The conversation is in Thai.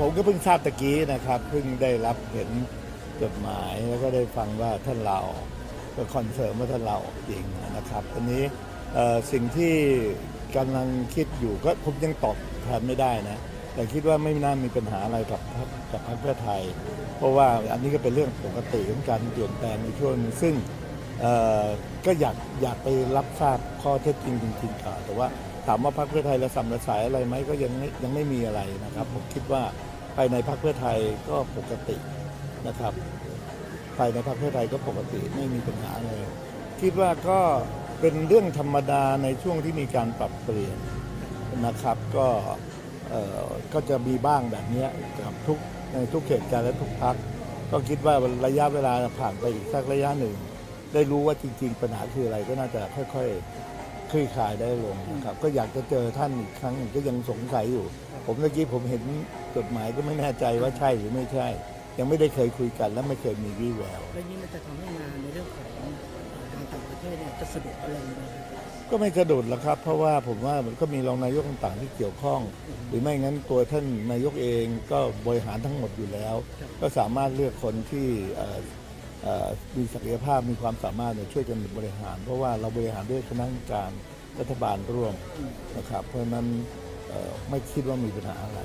ผมก็เพิ่งทราบตะกี้นะครับ เพิ่งได้รับเห็นจดหมายแล้วก็ได้ฟังว่าท่านเราก็คอนเฟิร์มว่าท่านเราจริงนะครับอันนี้สิ่งที่กำลังคิดอยู่ก็ผมยังตอบแทนไม่ได้นะ แต่คิดว่าไม่น่ามีปัญหาอะไรกับกับพรรคเพื่อไทย เพราะว่าอันนี้ก็เป็นเรื่องปกติของการเปลี่ยนแปลงในช่วงนึงซึ่งก็อยากอยากไปรับทราบข้อเท็จจริงจริงๆก่อนแต่ว่าถามว่าพรรคเพื่อไทยระสำระสายอะไรไหมก็ยังไม่ยังไม่มีอะไรนะครับ ผมคิดว่า ภายในพรรคเพื่อไทยก็ปกตินะครับภายในพรรคเพื่อไทยก็ปกติไม่มีปัญหาเลยคิดว่าก็เป็นเรื่องธรรมดาในช่วงที่มีการปรับเปลี่ยนนะครับ ก็เอ่อก็จะมีบ้างแบบนี้กับทุกในทุกเขตการและทุกพักก็คิดว่าระยะเวลาผ่านไปอีกสักระยะหนึ่ง ได้รู้ว่าจริง ๆ ปัญหาคืออะไรก็น่าจะค่อย ๆ คลี่คลายได้ลงนะครับ ก็อยากจะเจอท่านอีกครั้งหนึ่งก็ยังสงสัยอยู่ ผมเมื่อกี้ผมเห็นจดหมายก็ไม่แน่ใจว่าใช่หรือไม่ใช่ ยังไม่ได้เคยคุยกัน และไม่เคยมีวี่แววแล้วนี้มันจะทำให้งานในเรื่องของเอ่อทางต่างประเทศเนี่ยจะสะดุดอะไรไหมครับก็ไม่สะดุดหรอกครับ เพราะว่าผมว่ามันก็มีรองนายกต่างๆที่เกี่ยวข้อง หรือไม่งั้นตัวท่านนายกเองก็บริหารทั้งหมดอยู่แล้ว ก็สามารถเลือกคนที่เอ่อเอ่อ มีศักยภาพมีความสามารถเนี่ยช่วยกันบริหาร เพราะว่าเราบริหารด้วยคณะกรรมการรัฐบาลร่วมนะครับเพราะฉะนั้นเอ่อไม่คิดว่ามีปัญหาอะไร